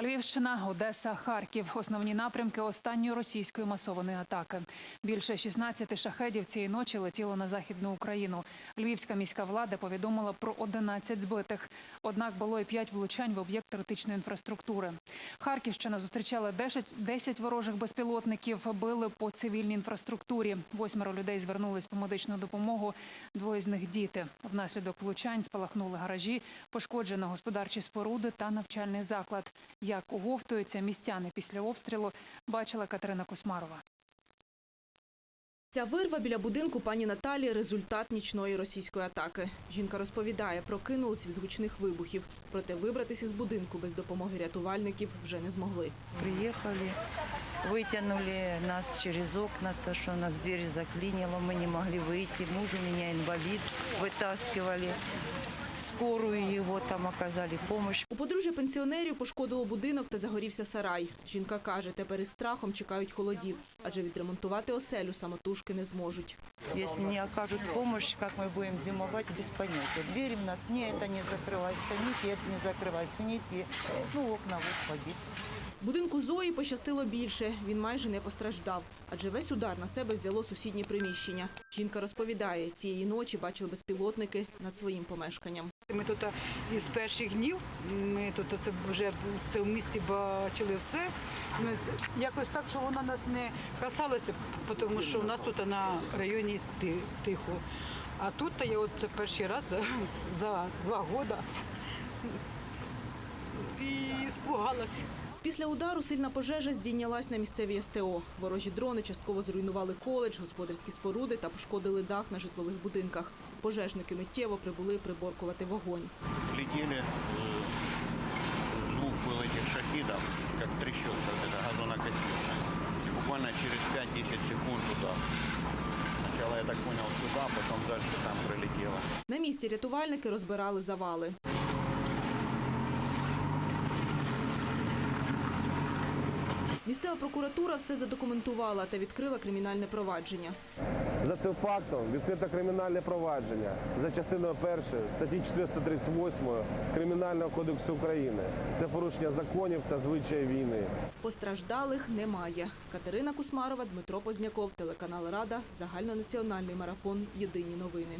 Львівщина, Одеса, Харків основні напрямки останньої російської масованої атаки. Більше 16 шахедів цієї ночі летіло на західну Україну. Львівська міська влада повідомила про 11 збитих. Однак було і 5 влучань в об'єкт критичної інфраструктури. Харківщина зустрічала 10, 10 ворожих безпілотників, били по цивільній інфраструктурі. Восьмеро людей звернулись по медичну допомогу. Двоє з них діти. Внаслідок влучань спалахнули гаражі, пошкоджено господарчі споруди та навчальний заклад. Як оговтуються містяни після обстрілу, бачила Катерина Космарова. Ця вирва біля будинку пані Наталі – результат нічної російської атаки. Жінка розповідає, прокинулась від гучних вибухів. Проте вибратися з будинку без допомоги рятувальників вже не змогли. Приехали, вытянули нас через окна, то, что у нас дверь заклинило, мы не могли выйти. Муж у меня инвалид, вытаскивали. Скорую его там оказали помощь. У подружжя пенсіонерів пошкодило будинок та загорівся сарай. Жінка каже, тепер із страхом чекають холодів, адже відремонтувати оселю самотужки не зможуть. Если не окажут помощь, как мы будем зимовать, без понятия. Двери у нас ни это не закрывается, ни те не закрываются, ни те. Ну, окна вот побиты. Будинку Зої пощастило більше. Він майже не постраждав, адже весь удар на себе взяло сусіднє приміщення. Жінка розповідає, цієї ночі бачили безпілотники над своїм помешканням. Ми тут із перших днів, ми тут оце вже в місті бачили все. Ми якось так, що вона нас не касалася, тому що у нас тут на районі тихо. А тут я от це перший раз за, два роки і спугалася. Після удару сильна пожежа здійнялась на місцевій СТО. Ворожі дрони частково зруйнували коледж, господарські споруди та пошкодили дах на житлових будинках. Пожежники миттєво прибули приборкувати вогонь. летели, э, звук был этих шахидов, как трещотка вот эта газонокосилка. И буквально через 5-10 секунд туда. Сначала, я так понял, сюда, потом дальше там прилетело. На місці рятувальники розбирали завали. Місцева прокуратура все задокументувала та відкрила кримінальне провадження. За цим фактом відкрито кримінальне провадження за частиною першої статті 438 Кримінального кодексу України. Це порушення законів та звичаї війни. Постраждалих немає. Катерина Кусмарова, Дмитро Позняков, телеканал Рада, загальнонаціональний марафон. Єдині новини.